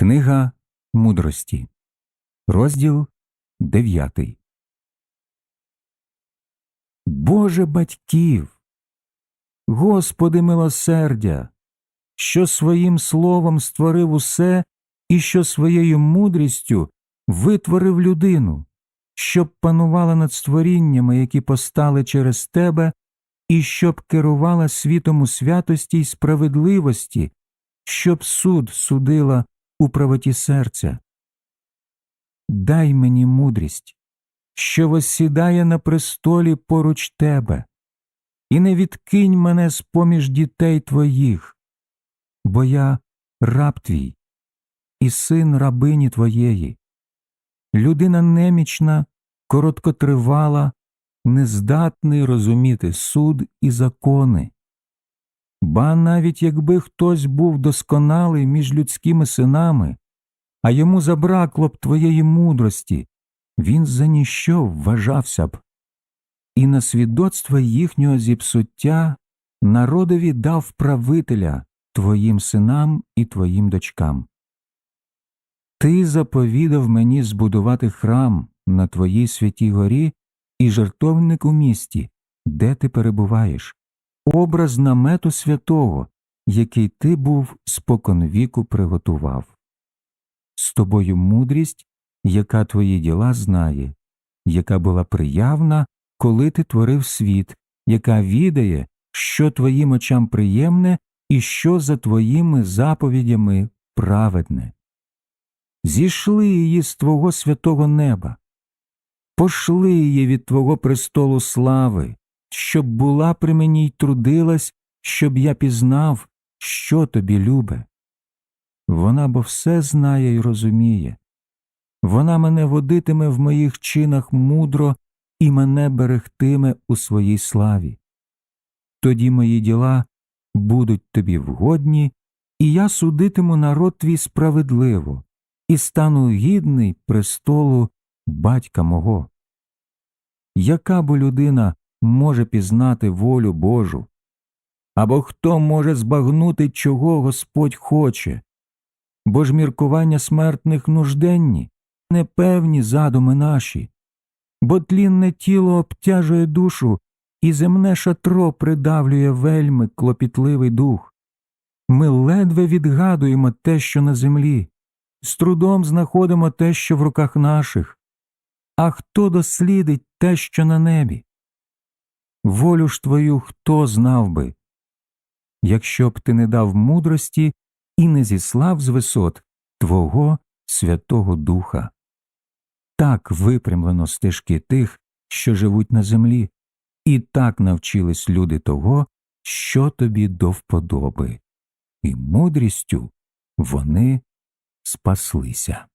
Книга мудрості, розділ 9. Боже батьків, Господи милосердя, що своїм словом створив усе і що своєю мудрістю витворив людину, щоб панувала над створіннями, які постали через тебе, і щоб керувала світом у святості й справедливості, щоб суд судила у правоті серця. Дай мені мудрість, що воссідає на престолі поруч тебе, і не відкинь мене з поміж дітей твоїх, бо я раб твій і син рабині твоєї, людина немічна, короткотривала, нездатний розуміти суд і закони. Ба навіть якби хтось був досконалий між людськими синами, а йому забракло б твоєї мудрості, він за ніщо вважався б. І на свідоцтво їхнього зіпсуття народові дав правителя твоїм синам і твоїм дочкам. Ти заповідав мені збудувати храм на твоїй святій горі і жертовник у місті, де ти перебуваєш образ намету святого, який ти був споконвіку приготував. З тобою мудрість, яка твої діла знає, яка була приявна, коли ти творив світ, яка відає, що твоїм очам приємне і що за твоїми заповідями праведне. Зійшли її з твого святого неба, пошли її від твого престолу слави, щоб була при мені й трудилась, щоб я пізнав, що тобі любе. Вона бо все знає й розуміє. Вона мене водитиме в моїх чинах мудро і мене берегтиме у своїй славі. Тоді мої діла будуть тобі вгодні, і я судитиму народ твій справедливо, і стану гідний престолу батька мого. Яка бо людина може пізнати волю Божу? Або хто може збагнути, чого Господь хоче? Бо ж міркування смертних нужденні, непевні задуми наші, бо тлінне тіло обтяжує душу, і земне шатро придавлює вельми клопітливий дух. Ми ледве відгадуємо те, що на землі, з трудом знаходимо те, що в руках наших, а хто дослідить те, що на небі? Волю ж твою хто знав би? Якщо б ти не дав мудрості і не зіслав з висот Твого Святого Духа. Так випрямлено стежки тих, що живуть на землі, і так навчились люди того, що тобі до вподоби, і мудрістю вони спаслися.